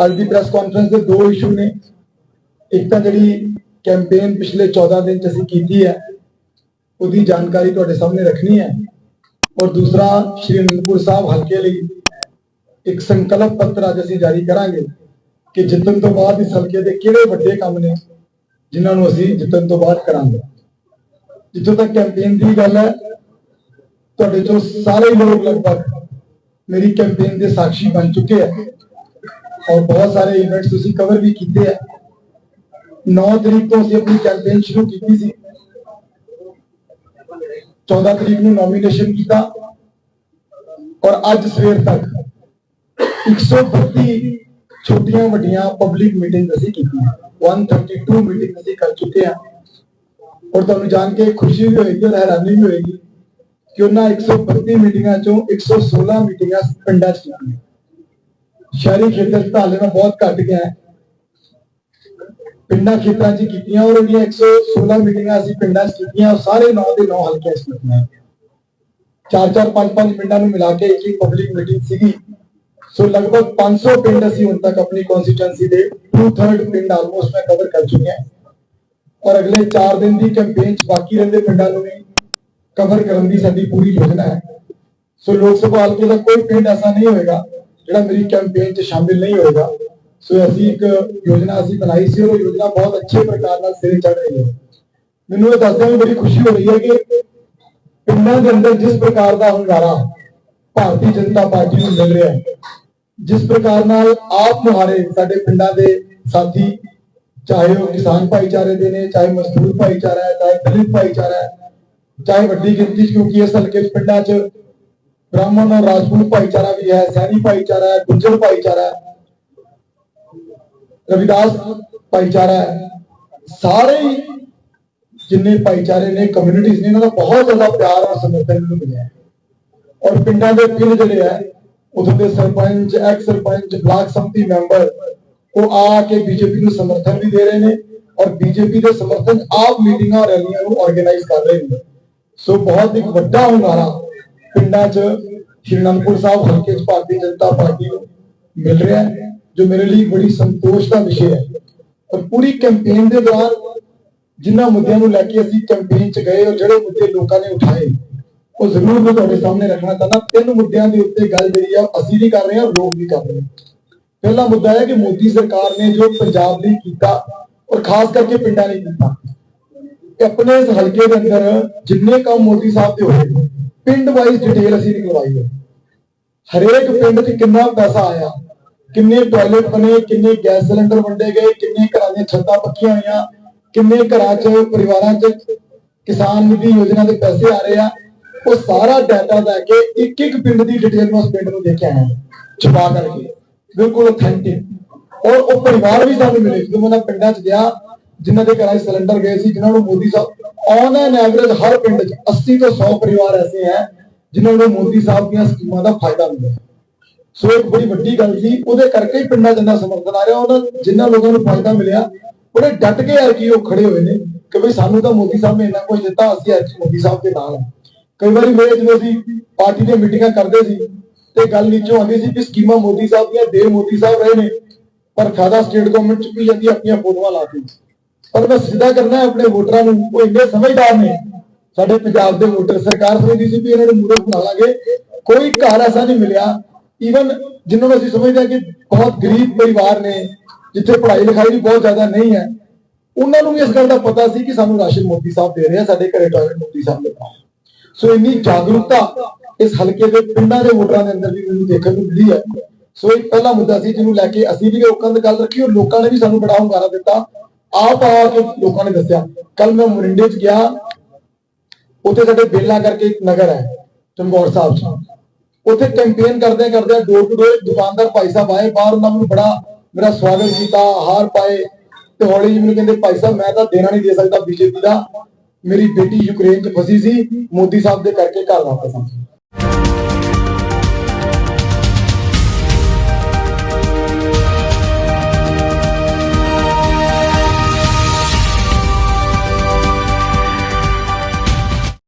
ਅੱਜ ਦੀ press conference ਦੇ ਦੋ ਇਸ਼ੂ ਨੇ। ਇੱਕ ਤਾਂ ਜਿਹੜੀ ਕੈਂਪੇਨ ਪਿਛਲੇ 14 ਦਿਨ ਚ ਅਸੀਂ ਕੀਤੀ ਹੈ, ਉਹਦੀ ਜਾਣਕਾਰੀ ਤੁਹਾਡੇ ਸਾਹਮਣੇ ਰੱਖਣੀ ਹੈ। ਔਰ ਦੂਸਰਾ, ਸ਼੍ਰੀ ਅਨੰਦਪੁਰ ਸਾਹਿਬ ਹਲਕੇ ਲਈ ਇੱਕ ਸੰਕਲਪ ਪੱਤਰ ਅੱਜ ਅਸੀਂ ਜਾਰੀ ਕਰਾਂਗੇ ਕਿ ਜਿੱਤਣ ਤੋਂ ਬਾਅਦ ਇਸ ਹਲਕੇ ਦੇ ਕਿਹੜੇ ਵੱਡੇ ਕੰਮ ਨੇ, ਜਿਨ੍ਹਾਂ ਨੂੰ ਅਸੀਂ ਜਿੱਤਣ ਤੋਂ ਬਾਅਦ ਕਰਾਂਗੇ। ਜਿੱਥੋਂ ਤੱਕ ਕੈਂਪੇਨ ਦੀ ਗੱਲ ਹੈ, ਤੁਹਾਡੇ ਚੋਂ ਸਾਰੇ ਲੋਕ ਲਗਭਗ ਮੇਰੀ ਕੈਂਪੇਨ ਦੇ ਸਾਖੀ ਬਣ ਚੁੱਕੇ ਆ ਔਰ ਬਹੁਤ ਸਾਰੇ ਇਵੈਂਟਸ ਤੁਸੀਂ ਕਵਰ ਵੀ ਕੀਤੇ ਆ। 9 ਤਰੀਕ ਤੋਂ ਅਸੀਂ ਆਪਣੀ ਕੈਂਪੇਨ ਸ਼ੁਰੂ ਕੀਤੀ ਸੀ। 14 ਤਰੀਕ ਨੂੰ ਨੋਮੀਨੇਸ਼ਨ ਕੀਤਾ। ਔਰ ਅੱਜ ਸਵੇਰ ਤੱਕ 132 ਛੋਟੀਆਂ ਵੱਡੀਆਂ ਪਬਲਿਕ ਮੀਟਿੰਗ ਅਸੀਂ ਕੀਤੀਆਂ। 132 ਮੀਟਿੰਗ ਅਸੀਂ ਕਰ ਚੁੱਕੇ ਹਾਂ ਔਰ ਤੁਹਾਨੂੰ ਜਾਣ ਕੇ ਖੁਸ਼ੀ ਵੀ ਹੋਏਗੀ ਔਰ ਹੈਰਾਨੀ ਵੀ ਹੋਏਗੀ ਕਿ ਉਹਨਾਂ 132 ਮੀਟਿੰਗਾਂ ਚੋਂ 116 ਮੀਟਿੰਗਾਂ ਪਿੰਡਾਂ 'ਚ ਕੀਤੀਆਂ ਸ਼ਹਿਰੀ ਖੇਤਰ 'ਚ ਤਾਂ ਬਹੁਤ ਘੱਟ ਗਿਆ ਹੈ। ਪਿੰਡਾਂ ਖੇਤਰਾਂ 'ਚ ਕੀਤੀਆਂ ਔਰ ਉਹਦੀਆਂ 116 ਮੀਟਿੰਗਾਂ ਅਸੀਂ ਪਿੰਡਾਂ 'ਚ ਕੀਤੀਆਂ ਔਰ ਸਾਰੇ 9 ਦੇ 9 ਹਲਕਿਆਂ 'ਚ ਕੀਤੀਆਂ। ਚਾਰ ਚਾਰ, ਪੰਜ ਪੰਜ ਪਿੰਡਾਂ ਨੂੰ ਮਿਲਾ ਕੇ ਇੱਕ ਇੱਕ ਪਬਲਿਕ ਮੀਟਿੰਗ ਸੀਗੀ। ਸੋ ਲਗਭਗ 500 ਪਿੰਡ ਅਸੀਂ ਹੁਣ ਤੱਕ ਆਪਣੀ ਕਨਸਟੀਟੂਐਂਸੀ ਦੇ 2/3 ਪਿੰਡ ਆਲਮੋਸਟ ਮੈਂ ਕਵਰ ਕਰ ਚੁੱਕਿਆ ਔਰ ਅਗਲੇ 4 ਦਿਨ ਦੀ ਕੈਂਪੇਨ 'ਚ ਬਾਕੀ ਰਹਿੰਦੇ ਪਿੰਡਾਂ ਨੂੰ ਵੀ ਕਵਰ ਕਰਨ ਦੀ ਸਾਡੀ ਪੂਰੀ ਯੋਜਨਾ ਹੈ। ਸੋ ਲੋਕ ਸਭਾ ਹਲਕੇ ਦਾ ਕੋਈ ਪਿੰਡ ਐਸਾ ਨਹੀਂ ਹੋਏਗਾ ਜਿਹੜਾ ਮੇਰੀ ਕੈਂਪੇਨ 'ਚ ਸ਼ਾਮਿਲ ਨਹੀਂ ਹੋਏਗਾ, ਸੋ ਅਸੀਂ ਇੱਕ ਯੋਜਨਾ ਅਸੀਂ ਬਣਾਈ ਸੀ ਉਹ ਯੋਜਨਾ ਬਹੁਤ ਅੱਛੇ ਪ੍ਰਕਾਰ ਨਾਲ ਸਿਰੇ ਚੜ ਰਹੀ ਹੈ। ਮੈਨੂੰ ਇਹ ਦੱਸਦਿਆਂ ਵੀ ਬੜੀ ਖੁਸ਼ੀ ਹੋ ਰਹੀ ਹੈ ਕਿ ਪਿੰਡਾਂ ਦੇ ਅੰਦਰ ਜਿਸ ਪ੍ਰਕਾਰ ਦਾ ਹੁੰਗਾਰਾ ਭਾਰਤੀ ਜਨਤਾ ਪਾਰਟੀ ਨੂੰ ਮਿਲ ਰਿਹਾ ਹੈ, ਜਿਸ ਪ੍ਰਕਾਰ ਨਾਲ ਆਪ ਮੁਹਾਰੇ ਸਾਡੇ ਪਿੰਡਾਂ ਦੇ ਸਾਥੀ, ਚਾਹੇ ਉਹ ਕਿਸਾਨ ਭਾਈਚਾਰੇ ਦੇ ਨੇ, ਚਾਹੇ ਮਜ਼ਦੂਰ ਭਾਈਚਾਰਾ ਹੈ, ਚਾਹੇ ਦਲਿਤ ਭਾਈਚਾਰਾ ਹੈ, ਚਾਹੇ ਵੱਡੀ ਗਿਣਤੀ 'ਚ, ਕਿਉਂਕਿ ਇਸ ਹਲਕੇ 'ਚ ਪਿੰਡਾਂ 'ਚ ਬ੍ਰਾਹਮਣ ਔਰ ਰਾਜਪੂਤ ਭਾਈਚਾਰਾ ਵੀ ਹੈ, ਸੈਣੀ ਭਾਈਚਾਰਾ ਹੈ, ਗੁੱਜਰ ਭਾਈਚਾਰਾ ਹੈ। ਰਵਿਦਾਸ ਭਾਈਚਾਰਾ ਸਾਰੇ ਜਿੰਨੇ ਭਾਈਚਾਰੇ ਨੇ ਕਮਿਊਨਿਟੀਜ਼ ਨੇ, ਇਹਨਾਂ ਦਾ ਬਹੁਤ ਜ਼ਿਆਦਾ ਪਿਆਰ ਔਰ ਸਮਰਥਨ ਮੈਨੂੰ ਮਿਲਿਆ ਔਰ ਪਿੰਡਾਂ ਦੇ ਪਿੰਡ ਜਿਹੜੇ ਆ ਉਥੋਂ ਦੇ ਸਰਪੰਚ ਐਕਸ ਸਰਪੰਚ ਬਲਾਕ ਸੰਮਤੀ ਮੈਂਬਰ, ਉਹ ਆ ਕੇ ਬੀਜੇਪੀ ਨੂੰ ਸਮਰਥਨ ਵੀ ਦੇ ਰਹੇ ਨੇ ਔਰ ਬੀਜੇਪੀ ਦੇ ਸਮਰਥਨ ਆਪ ਮੀਟਿੰਗਾਂ, ਰੈਲੀਆਂ ਨੂੰ ਆਰਗੇਨਾਈਜ਼ ਕਰ ਰਹੇ ਨੇ। ਸੋ ਬਹੁਤ ਇੱਕ ਵੱਡਾ ਹੁੰਗਾਰਾ ਪਿੰਡਾਂ 'ਚ ਸ਼੍ਰੀ ਅਨੰਦਪੁਰ ਸਾਹਿਬ ਹਲਕੇ 'ਚ ਭਾਰਤੀ ਜਨਤਾ ਪਾਰਟੀ ਨੂੰ ਮਿਲ ਰਿਹਾ ਹੈ, ਜੋ ਮੇਰੇ ਲਈ ਬੜੀ ਸੰਤੋਸ਼ ਦਾ ਵਿਸ਼ੇ ਹੈ। ਔਰ ਪੂਰੀ ਕੈਂਪੇਨ ਦੇ ਦੌਰਾਨ ਜਿਨ੍ਹਾਂ ਮੁੱਦਿਆਂ ਨੂੰ ਲੈ ਕੇ ਅਸੀਂ ਕੈਂਪੇਨ 'ਚ ਗਏ ਔਰ ਜਿਹੜੇ ਮੁੱਦੇ ਲੋਕਾਂ ਨੇ ਉਠਾਏ, ਉਹ ਜ਼ਰੂਰ ਮੈਂ ਤੁਹਾਡੇ ਸਾਹਮਣੇ ਰੱਖਣਾ ਚਾਹੁੰਦਾ। ਤਿੰਨ ਮੁੱਦਿਆਂ ਦੇ ਉੱਤੇ ਗੱਲ ਜਿਹੜੀ ਆ, ਅਸੀਂ ਵੀ ਕਰ ਰਹੇ ਹਾਂ ਲੋਕ ਵੀ ਕਰ ਰਹੇ। ਪਹਿਲਾ ਮੁੱਦਾ ਹੈ ਕਿ ਮੋਦੀ ਸਰਕਾਰ ਨੇ ਜੋ ਪੰਜਾਬ ਲਈ ਕੀਤਾ ਔਰ ਖਾਸ ਕਰਕੇ ਪਿੰਡਾਂ ਲਈ ਕੀਤਾ ਕਿ ਆਪਣੇ ਇਸ ਹਲਕੇ ਦੇ ਅੰਦਰ ਜਿੰਨੇ ਕੰਮ ਮੋਦੀ ਸਾਹਿਬ ਦੇ ਹੋਏ ਪਿੰਡ ਵਾਈਜ਼ ਡਿਟੇਲ ਅਸੀਂ ਨਿਕਲਵਾਈ ਹੈ ਹਰੇਕ ਪਿੰਡ 'ਚ ਕਿੰਨਾ ਪੈਸਾ ਆਇਆ, ਕਿੰਨੇ ਟਾਇਲਟ ਬਣੇ, ਕਿੰਨੇ ਗੈਸ ਸਿਲੰਡਰ ਵੰਡੇ ਗਏ, ਕਿੰਨੇ ਘਰਾਂ ਦੀਆਂ ਛੱਤਾਂ ਪੱਕੀਆਂ ਹੋਈਆਂ, ਕਿੰਨੇ ਘਰਾਂ 'ਚ ਪਰਿਵਾਰਾਂ 'ਚ ਕਿਸਾਨ ਨਿਧੀ ਯੋਜਨਾ ਦੇ ਪੈਸੇ ਆ ਰਹੇ ਆ, ਉਹ ਸਾਰਾ ਡਾਟਾ ਲੈ ਕੇ ਇੱਕ ਇੱਕ ਪਿੰਡ ਦੀ ਡਿਟੇਲ ਮੈਂ ਉਸ ਪਿੰਡ ਨੂੰ ਦੇਖਿਆ ਹੈ। ਛੁਪਾ ਕਰਕੇ। ਬਿਲਕੁਲ ਅਥੈਂਟਿਕ ਔਰ ਉਹ ਪਰਿਵਾਰ ਵੀ ਸਾਨੂੰ ਮਿਲੇ, ਜਦੋਂ ਮੈਂ ਪਿੰਡਾਂ 'ਚ ਗਿਆ ਜਿਨ੍ਹਾਂ ਦੇ ਘਰਾਂ 'ਚ ਸਿਲੰਡਰ ਗਏ ਸੀ, ਜਿਨ੍ਹਾਂ ਨੂੰ ਮੋਦੀ ਸਾਹਿਬ ਔਨ ਐਨ ਐਵਰੇਜ ਹਰ ਪਿੰਡ 'ਚ 80 ਤੋਂ 100 ਪਰਿਵਾਰ ਐਸੇ ਹੈ ਜਿਨ੍ਹਾਂ ਨੂੰ ਮੋਦੀ ਸਾਹਿਬ ਦੀਆਂ ਸਕੀਮਾਂ ਦਾ ਫਾਇਦਾ ਮਿਲਿਆ ਸੋ ਇੱਕ ਬੜੀ ਵੱਡੀ ਗੱਲ ਸੀ, ਉਹਦੇ ਕਰਕੇ ਹੀ ਪਿੰਡਾਂ 'ਚ ਇੰਨਾ ਸਮਰਥਨ ਆ ਰਿਹਾ, ਉਹਨਾਂ ਜਿਨ੍ਹਾਂ ਲੋਕਾਂ ਨੂੰ ਫਾਇਦਾ ਮਿਲਿਆ, ਬੜੇ ਡਟ ਕੇ ਆ ਕੀ ਉਹ ਖੜੇ ਹੋਏ ਨੇ ਕਿ ਵੀ ਸਾਨੂੰ ਤਾਂ ਮੋਦੀ ਸਾਹਿਬ ਨੇ ਇੰਨਾ ਕੁਝ ਦਿੱਤਾ, ਅਸੀਂ ਅੱਜ ਮੋਦੀ ਸਾਹਿਬ ਦੇ ਨਾਲ ਹਾਂ। ਕਈ ਵਾਰੀ ਮੇਰੇ ਜਦੋਂ ਅਸੀਂ ਪਾਰਟੀ ਦੀਆਂ ਮੀਟਿੰਗਾਂ ਕਰਦੇ ਸੀ ਤੇ ਗੱਲ ਨੀਚੋਂ ਆਉਂਦੀ ਸੀ ਕਿ ਸਕੀਮਾਂ ਮੋਦੀ ਸਾਹਿਬ ਦੀਆਂ ਦੇ ਮੋਦੀ ਸਾਹਿਬ ਰਹੇ ਨੇ, ਪਰ ਖਾਦਾ ਸਟੇਟ ਗਵਰਨਮੈਂਟ ਵੀ ਜਾਂਦੀ, ਆਪਣੀਆਂ ਫੋਟੋਆਂ ਲਾ ਕੇ। ਪਰ ਮੈਂ ਸਿੱਧਾ ਕਰਨਾ ਆਪਣੇ ਵੋਟਰਾਂ ਨੂੰ, ਉਹ ਇੰਨੇ ਸਮਝਦਾਰ ਨੇ। ਸਾਡੇ ਪੰਜਾਬ ਦੇ ਵੋਟਰ ਸਰਕਾਰ ਸਮਝਦੀ ਸੀ ਵੀ ਇਹਨਾਂ ਨੂੰ ਮੂਰਖ ਬਣਾ ਲਾਂਗੇ। ਕੋਈ ਘਰ ਐਸਾ ਨਹੀਂ ਮਿਲਿਆ। ਈਵਨ ਜਿਨ੍ਹਾਂ ਨੂੰ ਅਸੀਂ ਸਮਝਦੇ ਹਾਂ ਕਿ ਬਹੁਤ ਗਰੀਬ ਪਰਿਵਾਰ ਨੇ, ਜਿੱਥੇ ਪੜ੍ਹਾਈ ਲਿਖਾਈ ਵੀ ਬਹੁਤ ਜ਼ਿਆਦਾ ਨਹੀਂ ਹੈ, ਉਹਨਾਂ ਨੂੰ ਵੀ ਇਸ ਗੱਲ ਦਾ ਪਤਾ ਸੀ ਕਿ ਸਾਨੂੰ ਰਾਸ਼ਨ ਮੋਦੀ ਸਾਹਿਬ ਦੇ ਰਹੇ ਆ, ਸਾਡੇ ਘਰੇ ਟਾਇਲਟ ਮੋਦੀ ਸਾਹਿਬ ਦੇ ਪਾਸ ਸੋ ਇੰਨੀ ਜਾਗਰੂਕਤਾ ਇਸ ਹਲਕੇ ਦੇ ਪਿੰਡਾਂ ਦੇ ਵੋਟਰਾਂ ਦੇ ਅੰਦਰ ਵੀ ਮੈਨੂੰ ਦੇਖਣ ਨੂੰ ਮਿਲੀ ਹੈ। ਸੋ ਇਹ ਪਹਿਲਾ ਮੁੱਦਾ ਸੀ ਜਿਹਨੂੰ ਲੈ ਕੇ ਅਸੀਂ ਵੀ ਲੋਕਾਂ ਦੇ ਗੱਲ ਰੱਖੀ ਔਰ ਲੋਕਾਂ ਨੇ ਵੀ ਸਾਨੂੰ ਬੜਾ ਹੁੰਗਾਰਾ ਦਿੱਤਾ। ਆਪ ਆ ਕੇ ਲੋਕਾਂ ਨੇ ਦੱਸਿਆ ਕੱਲ ਮੈਂ ਮੁਰਿੰਡੇ 'ਚ ਗਿਆ, ਉੱਥੇ ਸਾਡੇ ਬੇਲਾ ਕਰਕੇ ਇੱਕ ਨਗਰ ਹੈ, ਚਮਕੌਰ ਸਾਹਿਬ 'ਚ। ਉੱਥੇ ਕੈਂਪੇਨ ਕਰਦੇ ਕਰਦੇ ਡੋਰ ਟੂ ਡੋਰ ਦੁਕਾਨਦਾਰ ਭਾਈ ਸਾਹਿਬ ਆਏ, ਬਾਹਰ ਉਹਨਾਂ ਨੂੰ ਬੜਾ ਮੇਰਾ ਸਵਾਗਤ ਕੀਤਾ, ਹਾਰ ਪਾਏ, ਤੇ ਹੌਲੀ ਜਿਹੀ ਮੈਨੂੰ ਕਹਿੰਦੇ, ਭਾਈ ਸਾਹਿਬ, ਮੈਂ ਤਾਂ ਦੇਣਾ ਨਹੀਂ ਦੇ ਸਕਦਾ ਬੀਜੇਪੀ ਦਾ। ਮੇਰੀ ਬੇਟੀ ਯੂਕਰੇਨ 'ਚ ਫਸੀ ਸੀ, ਮੋਦੀ ਸਾਹਿਬ ਦੇ ਕਰਕੇ ਘਰ ਵਾਪਸ ਆ